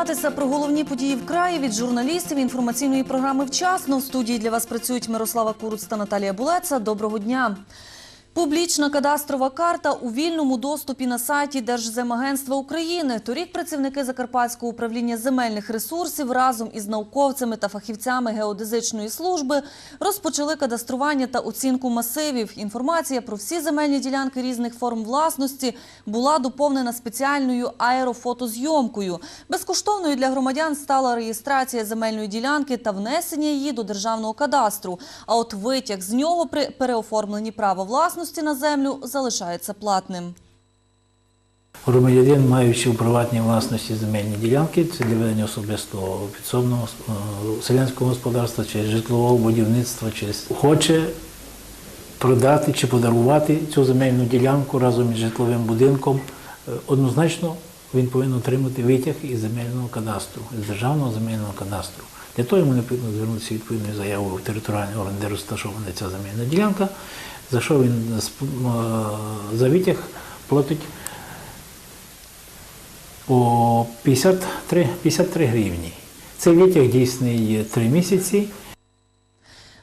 Дізнатися про головні події в краї від журналістів інформаційної програми «Вчасно». В студії для вас працюють Мирослава Куруц та Наталія Булеца. Доброго дня. Публічна кадастрова карта у вільному доступі на сайті Держземагентства України. Торік працівники Закарпатського управління земельних ресурсів разом із науковцями та фахівцями геодезичної служби розпочали кадастрування та оцінку масивів. Інформація про всі земельні ділянки різних форм власності була доповнена спеціальною аерофотозйомкою. Безкоштовною для громадян стала реєстрація земельної ділянки та внесення її до державного кадастру. А от витяг з нього при переоформленні права власності на землю залишається платним. Громадянин, маючи у приватній власності земельні ділянки, це для особистого підсобного е, селянського господарства чи житлового будівництва, чи хоче продати чи подарувати цю земельну ділянку разом із житловим будинком, е, однозначно він повинен отримати витяг із земельного кадастру, з державного земельного кадастру. Для того йому необхідно звернутися відповідною заявою в територіальний орган, де розташована ця земельна ділянка, за що він сп- е, за витяг платить о 53, 53 гривні. Цей витяг дійсний 3 місяці.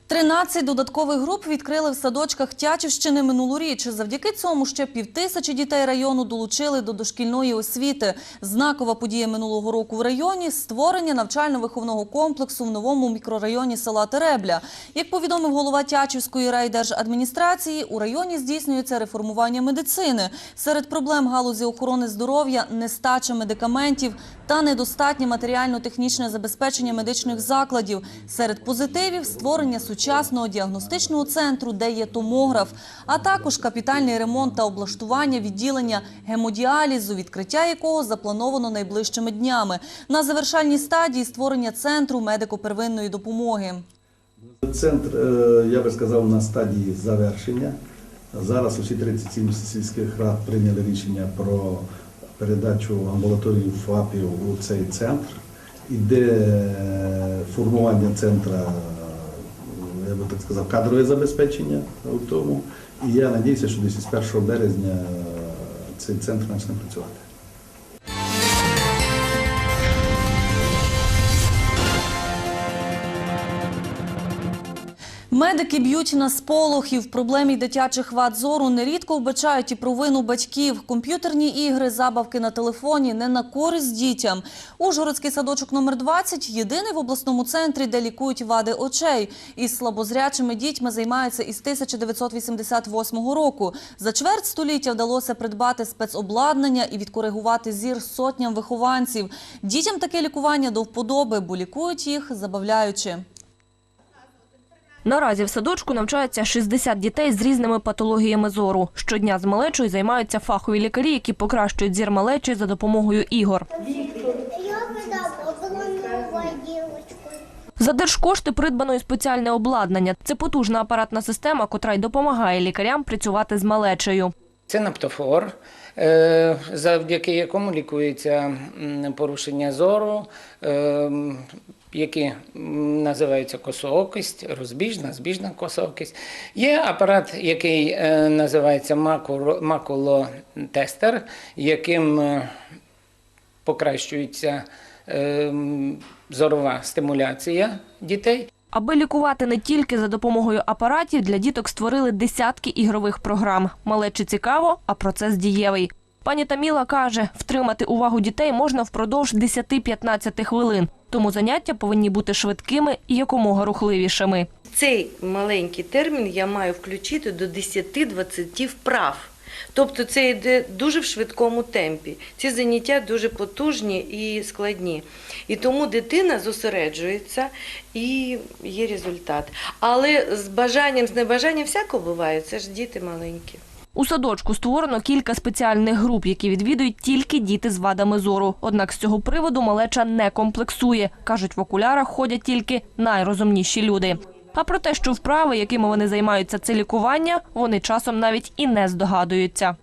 13 додаткових груп відкрили в садочках Тячівщини минулоріч. Завдяки цьому ще півтисячі дітей району долучили до дошкільної освіти. Знакова подія минулого року в районі – створення навчально-виховного комплексу в новому мікрорайоні села Теребля. Як повідомив голова Тячівської райдержадміністрації, у районі здійснюється реформування медицини. Серед проблем галузі охорони здоров'я – нестача медикаментів та недостатнє матеріально-технічне забезпечення медичних закладів. Серед позитивів – створення сучасного діагностичного центру, де є томограф, а також капітальний ремонт та облаштування відділення гемодіалізу, відкриття якого заплановано найближчими днями. На завершальній стадії створення центру медико-первинної допомоги. Центр, е, я би сказав, на стадії завершення. Зараз усі 37 сільських рад прийняли рішення про передачу амбулаторії ФАПів у цей центр. Іде е, формування центра, я би так сказав, кадрове забезпечення у тому. І я сподіваюся, що десь з 1 березня е, цей центр почне працювати. Медики б'ють на сполох і в проблемі дитячих вад зору нерідко вбачають і провину батьків. Комп'ютерні ігри, забавки на телефоні не на користь дітям. Ужгородський садочок номер 20 – єдиний в обласному центрі, де лікують вади очей. Із слабозрячими дітьми займаються із 1988 року. За чверть століття вдалося придбати спецобладнання і відкоригувати зір сотням вихованців. Дітям таке лікування до вподоби, бо лікують їх забавляючи. Наразі в садочку навчаються 60 дітей з різними патологіями зору. Щодня з малечою займаються фахові лікарі, які покращують зір малечі за допомогою ігор. За держкошти придбано і спеціальне обладнання. Це потужна апаратна система, котра й допомагає лікарям працювати з малечею. Це наптофор, е, завдяки якому лікується порушення зору, е, м, які називаються косоокість, розбіжна, збіжна косоокість. Є апарат, який е, називається макулотестер, яким е, покращується е, зорова стимуляція дітей. Аби лікувати не тільки за допомогою апаратів, для діток створили десятки ігрових програм. Малечі цікаво, а процес дієвий. Пані Таміла каже, втримати увагу дітей можна впродовж 10-15 хвилин, тому заняття повинні бути швидкими і якомога рухливішими. цей маленький термін я маю включити до 10-20 вправ. Тобто це йде дуже в швидкому темпі. Ці заняття дуже потужні і складні. І тому дитина зосереджується і є результат. Але з бажанням, з небажанням всяко буває, це ж діти маленькі. У садочку створено кілька спеціальних груп, які відвідують тільки діти з вадами зору. Однак з цього приводу малеча не комплексує. Кажуть, в окулярах ходять тільки найрозумніші люди. А про те, що вправи, якими вони займаються, це лікування, вони часом навіть і не здогадуються.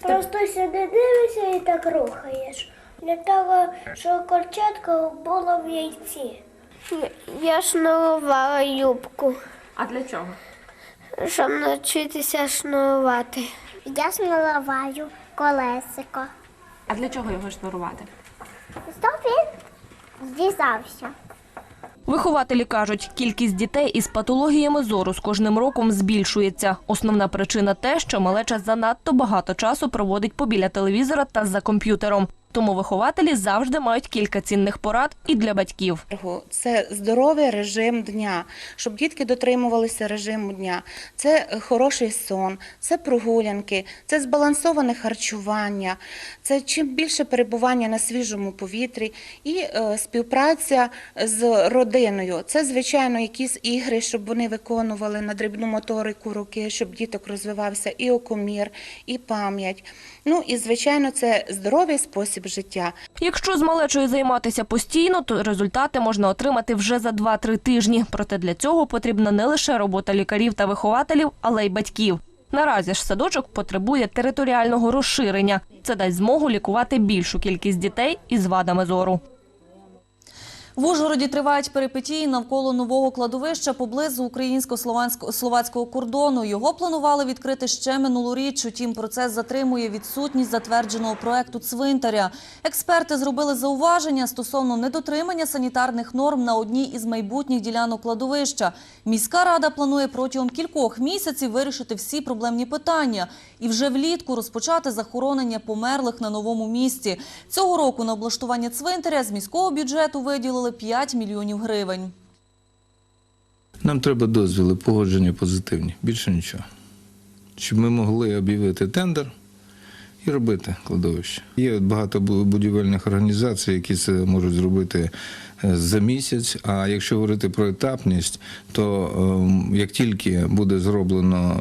Просто сюди дивишся і так рухаєш. Для того, щоб курчатка було в яйці. Я шнурувала юбку. А для чого? Щоб навчитися шнурувати. Я шнуруваю колесико. А для чого його шнурувати? То він зрізався. Вихователі кажуть, кількість дітей із патологіями зору з кожним роком збільшується. Основна причина те, що малеча занадто багато часу проводить побіля телевізора та за комп'ютером. Тому вихователі завжди мають кілька цінних порад і для батьків. це здоровий режим дня, щоб дітки дотримувалися режиму дня. Це хороший сон, це прогулянки, це збалансоване харчування, це чим більше перебування на свіжому повітрі і е, співпраця з родиною. Це, звичайно, якісь ігри, щоб вони виконували на дрібну моторику руки, щоб діток розвивався і окомір, і пам'ять. Ну і звичайно, це здоровий спосіб життя. Якщо з малечою займатися постійно, то результати можна отримати вже за 2-3 тижні. Проте для цього потрібна не лише робота лікарів та вихователів, але й батьків. Наразі ж садочок потребує територіального розширення. Це дасть змогу лікувати більшу кількість дітей із вадами зору. В Ужгороді тривають перипетії навколо нового кладовища поблизу українсько-словацького кордону. Його планували відкрити ще минулоріч, утім процес затримує відсутність затвердженого проекту цвинтаря. Експерти зробили зауваження стосовно недотримання санітарних норм на одній із майбутніх ділянок кладовища. Міська рада планує протягом кількох місяців вирішити всі проблемні питання і вже влітку розпочати захоронення померлих на новому місці. Цього року на облаштування цвинтаря з міського бюджету виділили 5 мільйонів гривень. Нам треба дозвіли, погодження позитивні, більше нічого. Щоб ми могли об'явити тендер і робити кладовище. Є багато будівельних організацій, які це можуть зробити е, за місяць. А якщо говорити про етапність, то ем, як тільки буде зроблено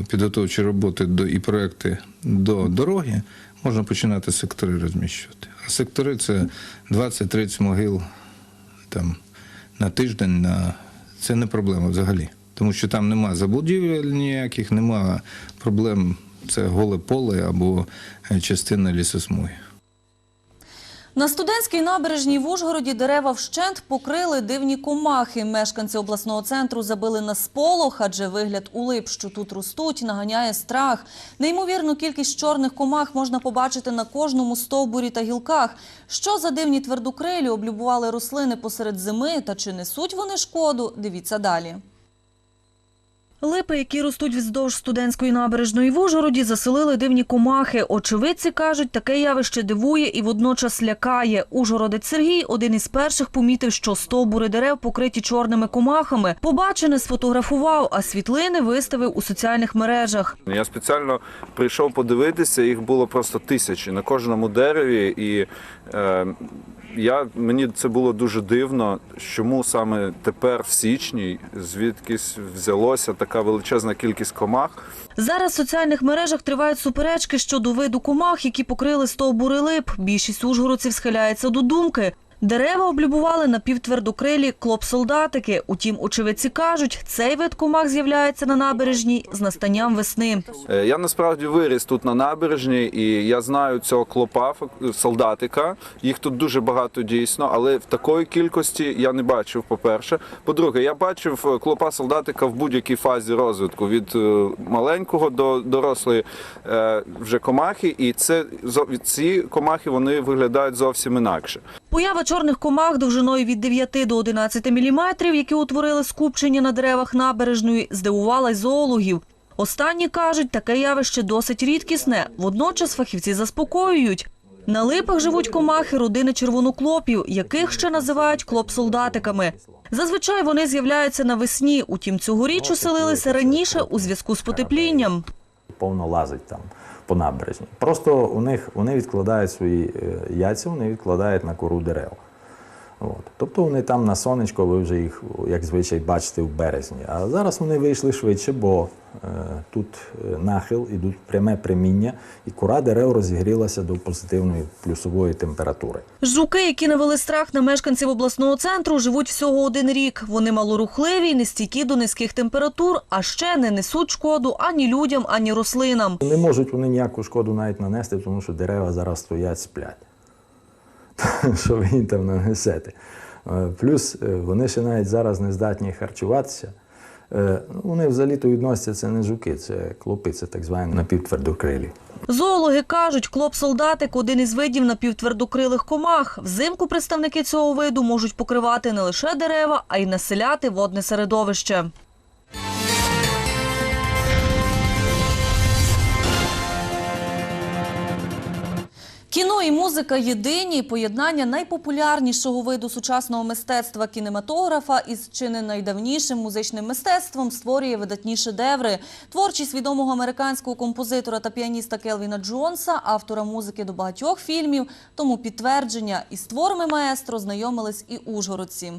е, підготовчі роботи до і проекти до дороги, можна починати сектори розміщувати. А сектори це 20-30 могил там на тиждень, на це не проблема взагалі. Тому що там нема забудівель ніяких, нема проблем. Це голе поле або е, частина лісосмуги. На студентській набережній в Ужгороді дерева вщент покрили дивні комахи. Мешканці обласного центру забили на сполох, адже вигляд улип, що тут ростуть, наганяє страх. Неймовірну кількість чорних комах можна побачити на кожному стовбурі та гілках. Що за дивні твердокрилі облюбували рослини посеред зими та чи несуть вони шкоду? Дивіться далі. Липи, які ростуть вздовж студентської набережної в Ужгороді, заселили дивні комахи. Очевидці кажуть, таке явище дивує і водночас лякає. Ужгородець Сергій один із перших помітив, що стовбури дерев покриті чорними комахами. Побачене сфотографував, а світлини виставив у соціальних мережах. Я спеціально прийшов подивитися, їх було просто тисячі на кожному дереві, і е, я, мені це було дуже дивно, чому саме тепер, в січні, звідкись взялося така величезна кількість комах. Зараз в соціальних мережах тривають суперечки щодо виду комах, які покрили стовбури лип. Більшість ужгородців схиляється до думки. Дерева облюбували напівтвердокрилі клоп-солдатики. Утім, очевидці кажуть, цей вид комах з'являється на набережній з настанням весни. Е, Я насправді виріс тут на набережній, і я знаю цього клопа солдатика. Їх тут дуже багато дійсно, але в такої кількості я не бачив. По-перше, по-друге, я бачив е, клопа солдатика в будь-якій фазі розвитку від е, маленького до дорослої вже комахи, і це ці комахи вони виглядають зовсім інакше. Поява чорних комах довжиною від 9 до 11 міліметрів, які утворили скупчення на деревах набережної, здивувала й зоологів. Останні кажуть, таке явище досить рідкісне. Водночас фахівці заспокоюють. На липах живуть комахи родини червоноклопів, яких ще називають клоп-солдатиками. Зазвичай вони з'являються навесні, утім цьогоріч оселилися раніше у зв'язку з потеплінням. Повно лазить там по набережні. Просто у них вони відкладають свої е, яйця, вони відкладають на кору дерев. От. Тобто вони там на сонечко, ви вже їх, як звичай, бачите в березні. А зараз вони вийшли швидше, бо е, тут е, нахил, ідуть пряме приміння, і кора дерев розігрілася до позитивної плюсової температури. Жуки, які навели страх на мешканців обласного центру, живуть всього один рік. Вони малорухливі, й нестійкі до низьких температур, а ще не несуть шкоду ані людям, ані рослинам. Не можуть вони ніяку шкоду навіть нанести, тому що дерева зараз стоять, сплять. Що ви їм там нанесете? Е, Плюс е, вони ще навіть зараз не здатні харчуватися. Е, ну, Вони взагалі-то відносяться, це не жуки, це клопи, це так звані напівтвердокрилі. Зоологи кажуть, клоп-солдатик – один із видів напівтвердокрилих комах. Взимку представники цього виду можуть покривати не лише дерева, а й населяти водне середовище. Кіно і музика єдині поєднання найпопулярнішого виду сучасного мистецтва кінематографа із чи не найдавнішим музичним мистецтвом створює видатні шедеври. Творчість відомого американського композитора та піаніста Келвіна Джонса, автора музики до багатьох фільмів, тому підтвердження із творами маестро знайомились і ужгородці.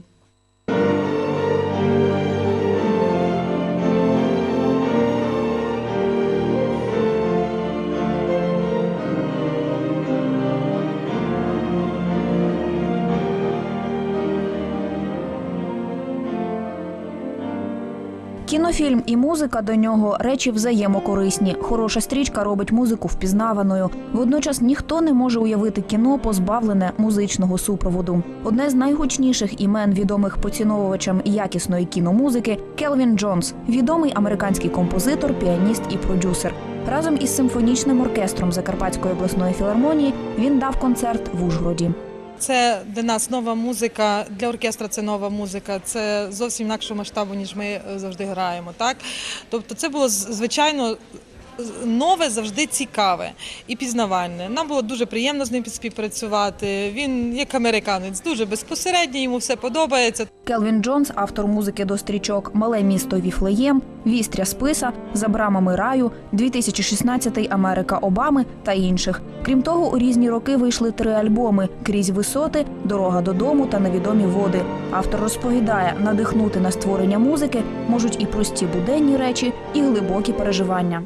Кінофільм і музика до нього речі взаємокорисні. Хороша стрічка робить музику впізнаваною. Водночас ніхто не може уявити кіно позбавлене музичного супроводу. Одне з найгучніших імен відомих поціновувачам якісної кіномузики Келвін Джонс, відомий американський композитор, піаніст і продюсер. Разом із симфонічним оркестром Закарпатської обласної філармонії він дав концерт в Ужгороді. Це для нас нова музика, для оркестра це нова музика, це зовсім інакшого масштабу, ніж ми е, завжди граємо. Так? Тобто це було звичайно нове, завжди цікаве і пізнавальне. Нам було дуже приємно з ним співпрацювати. Він як американець, дуже безпосередній, йому все подобається. Келвін Джонс, автор музики до стрічок Мале місто Віфлеєм, Вістря Списа, За брамами раю, 2016 Америка Обами та інших. Крім того, у різні роки вийшли три альбоми: Крізь висоти, Дорога додому та Невідомі води. Автор розповідає, надихнути на створення музики можуть і прості буденні речі, і глибокі переживання.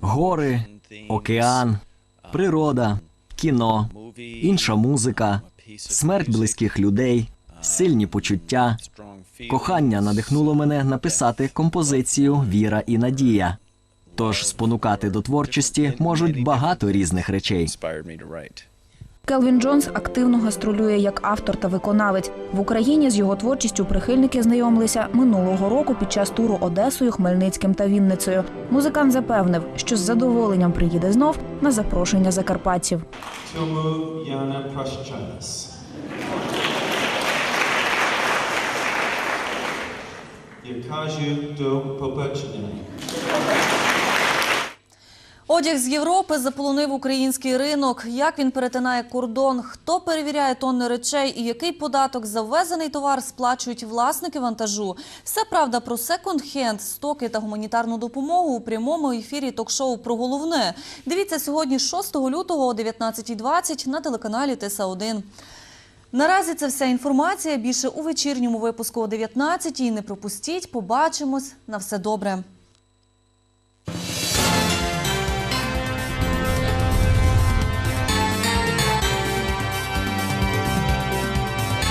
Гори, океан, природа, кіно, інша музика, смерть близьких людей, сильні почуття. Кохання надихнуло мене написати композицію Віра і надія. Тож спонукати до творчості можуть багато різних речей. Келвін Джонс активно гастролює як автор та виконавець. В Україні з його творчістю прихильники знайомилися минулого року під час туру Одесою, Хмельницьким та Вінницею. Музикант запевнив, що з задоволенням приїде знов на запрошення закарпатців. Цьому я не прощаюсь. Я кажу до побачення. Одяг з Європи заполонив український ринок. Як він перетинає кордон, хто перевіряє тонни речей і який податок за ввезений товар сплачують власники вантажу. Все правда про секонд-хенд, стоки та гуманітарну допомогу у прямому ефірі ток-шоу про головне. Дивіться сьогодні 6 лютого о 19.20 на телеканалі Тиса 1 Наразі це вся інформація. Більше у вечірньому випуску о 19.00. Не пропустіть. Побачимось. На все добре.